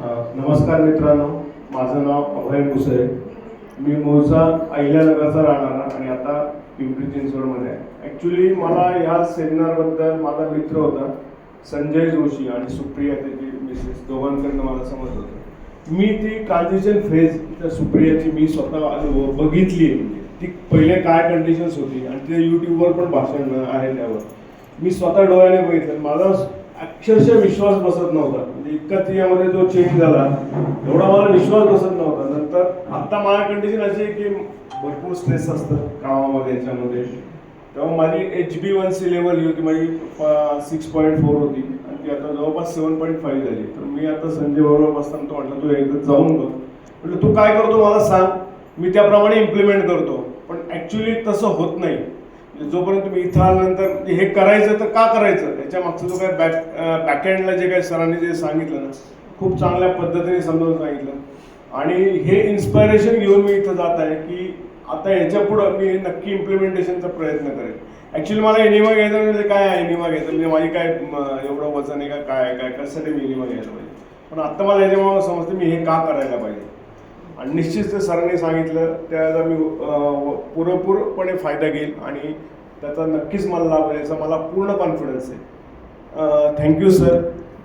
नमस्कार मित्रांनो माझं नाव अभय मुसे मी मूळचा अहिल्यानगरचा राहणारा आणि आता पिंपरी चिंचवडमध्ये आहे. ॲक्च्युली मला ह्या सेमिनारबद्दल माझा मित्र होता संजय जोशी आणि सुप्रिया त्याची मिसेस दोघांकडनं मला समजलं होतं. मी ती ट्रान्झिशन फेज त्या सुप्रियाची मी स्वतः अनुभव बघितली ती पहिले काय कंडिशन्स होती आणि ते यूट्यूबवर पण भाषण आहे त्यावर. मी स्वतः डोळ्याने बघितलं माझा अक्षरशः विश्वास बसत नव्हता. म्हणजे इतका त्यामध्ये जो चेंज झाला एवढा मला विश्वास बसत नव्हता. नंतर आत्ता माझ्या कंडिशन अशी आहे की भरपूर स्ट्रेस असतं कामामध्ये याच्यामध्ये. तेव्हा माझी H B one C level ही होती. माझी सिक्स पॉईंट फोर होती. आणि ती आता जवळपास सेवन पॉईंट फाईव्ह झाली. तर मी आता संजय बरोबर बसताना तो म्हटलं तू एकदा जाऊन बघ. म्हटलं तू काय करतो मला सांग. मी त्याप्रमाणे इम्प्लिमेंट करतो. पण ॲक्च्युली तसं होत नाही. म्हणजे जोपर्यंत तुम्ही इथं आल्यानंतर म्हणजे हे करायचं तर का करायचं? त्याच्या मागचं जो काय बॅक बॅकएंडला जे काही सरांनी जे सांगितलं ना खूप चांगल्या पद्धतीने समजावून सांगितलं. आणि हे इन्स्पायरेशन घेऊन मी इथं जात आहे की आता याच्या पुढं मी नक्की इम्प्लिमेंटेशनचा प्रयत्न करेन. ॲक्च्युली मला एनिमा घ्यायचं म्हणजे, म्हणजे काय आहे एनिमा घ्यायचं? म्हणजे माझी काय एवढं वजन आहे का काय काय कशासाठी मी एनिमा घ्यायला पाहिजे? पण आत्ता मला याच्यामुळे समजते मी हे का करायला पाहिजे? आणि निश्चित ते सरांनी सांगितलं त्याचा मी पुरेपूरपणे फायदा घेईल आणि त्याचा नक्कीच मला लाभ होईल याचा मला पूर्ण कॉन्फिडन्स आहे. थँक्यू सर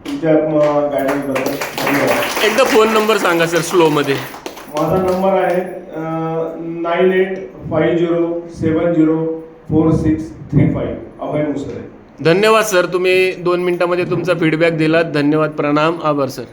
तुमच्या गायडन्सबद्दल धन्यवाद. एकदा फोन नंबर सांगा सर स्लोमध्ये माझा नंबर आहे nine eight five zero seven zero four six three five Abhay Musale. धन्यवाद सर तुम्ही दोन मिनिटामध्ये तुमचा फीडबॅक दिलात. धन्यवाद प्रणाम. आभार सर